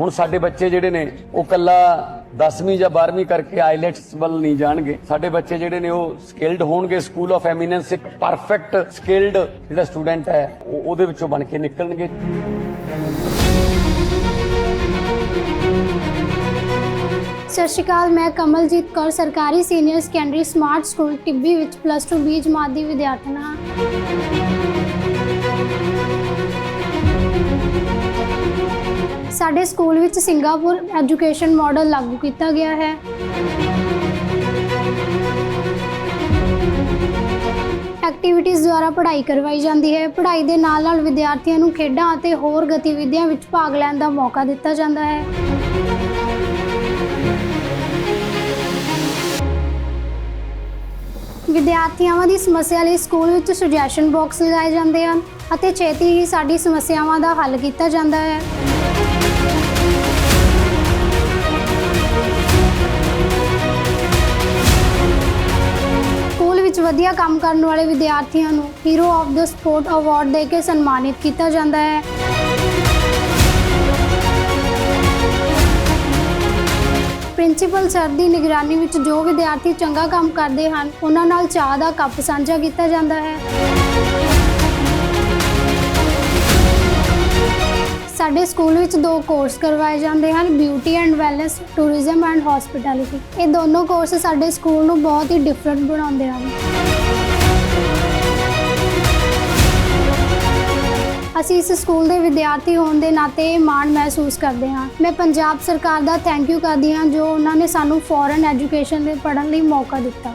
ਹੁਣ ਸਾਡੇ ਬੱਚੇ ਜਿਹੜੇ ਨੇ, ਉਹ ਕੱਲਾ 10ਵੀਂ ਜਾਂ 12ਵੀਂ ਕਰਕੇ ਆਈਲੈਟਸ ਵੱਲ ਨਹੀਂ ਜਾਣਗੇ। ਸਾਡੇ ਬੱਚੇ ਜਿਹੜੇ ਨੇ, ਉਹ ਸਕਿਲਡ ਹੋਣਗੇ, ਸਕੂਲ ਆਫ ਐਮੀਨੈਂਸ ਇੱਕ ਪਰਫੈਕਟ ਸਕਿਲਡ ਜਿਹੜਾ ਸਟੂਡੈਂਟ ਹੈ ਉਹਦੇ ਵਿੱਚੋਂ ਬਣ ਕੇ ਨਿਕਲਣਗੇ। ਸਤਿ ਸ਼੍ਰੀ ਅਕਾਲ, ਮੈਂ ਕਮਲਜੀਤ ਕੌਰ, ਸਰਕਾਰੀ senior secondary smart school Tibbi ਵਿੱਚ ਪਲੱਸ 2 ਬੀ ਜਮਾਤ ਦੀ ਵਿਦਿਆਰਥਣ ਹਾਂ। ਸਾਡੇ ਸਕੂਲ ਵਿੱਚ ਸਿੰਗਾਪੁਰ ਐਜੂਕੇਸ਼ਨ ਮਾਡਲ ਲਾਗੂ ਕੀਤਾ ਗਿਆ ਹੈ। ਐਕਟੀਵਿਟੀਜ਼ ਦੁਆਰਾ ਪੜ੍ਹਾਈ ਕਰਵਾਈ ਜਾਂਦੀ ਹੈ। ਪੜ੍ਹਾਈ ਦੇ ਨਾਲ ਨਾਲ ਵਿਦਿਆਰਥੀਆਂ ਨੂੰ ਖੇਡਾਂ ਅਤੇ ਹੋਰ ਗਤੀਵਿਧੀਆਂ ਵਿੱਚ ਭਾਗ ਲੈਣ ਦਾ ਮੌਕਾ ਦਿੱਤਾ ਜਾਂਦਾ ਹੈ। ਵਿਦਿਆਰਥੀਆਂ ਦੀ ਸਮੱਸਿਆ ਲਈ ਸਕੂਲ ਵਿੱਚ ਸੁਜੈਸ਼ਨ ਬਾਕਸ ਲਗਾਏ ਜਾਂਦੇ ਹਨ ਅਤੇ ਛੇਤੀ ਹੀ ਸਾਡੀ ਸਮੱਸਿਆਵਾਂ ਦਾ ਹੱਲ ਕੀਤਾ ਜਾਂਦਾ ਹੈ। ਵਧੀਆ ਕੰਮ ਕਰਨ ਵਾਲੇ ਵਿਦਿਆਰਥੀਆਂ ਨੂੰ hero of the sport award ਦੇ ਕੇ ਸਨਮਾਨਿਤ ਕੀਤਾ ਜਾਂਦਾ ਹੈ। ਪ੍ਰਿੰਸੀਪਲ ਸਰ ਦੀ ਨਿਗਰਾਨੀ ਵਿੱਚ ਜੋ ਵਿਦਿਆਰਥੀ ਚੰਗਾ ਕੰਮ ਕਰਦੇ ਹਨ, ਉਹਨਾਂ ਨਾਲ ਚਾਹ ਦਾ ਕੱਪ ਸਾਂਝਾ ਕੀਤਾ ਜਾਂਦਾ ਹੈ। ਸਾਡੇ ਸਕੂਲ ਵਿੱਚ ਦੋ ਕੋਰਸ ਕਰਵਾਏ ਜਾਂਦੇ ਹਨ beauty and wellness tourism and hospitality ਇਹ ਦੋਨੋਂ ਕੋਰਸ ਸਾਡੇ ਸਕੂਲ ਨੂੰ ਬਹੁਤ ਹੀ ਡਿਫਰੈਂਟ ਬਣਾਉਂਦੇ ਹਨ। ਅਸੀਂ ਇਸ ਸਕੂਲ ਦੇ ਵਿਦਿਆਰਥੀ ਹੋਣ ਦੇ ਨਾਤੇ ਮਾਣ ਮਹਿਸੂਸ ਕਰਦੇ ਹਾਂ। ਮੈਂ ਪੰਜਾਬ ਸਰਕਾਰ ਦਾ ਥੈਂਕ ਯੂ ਕਰਦੀ ਹਾਂ ਜੋ ਉਹਨਾਂ ਨੇ ਸਾਨੂੰ ਫੋਰਨ ਐਜੂਕੇਸ਼ਨ ਦੇ ਪੜ੍ਹਨ ਲਈ ਮੌਕਾ ਦਿੱਤਾ।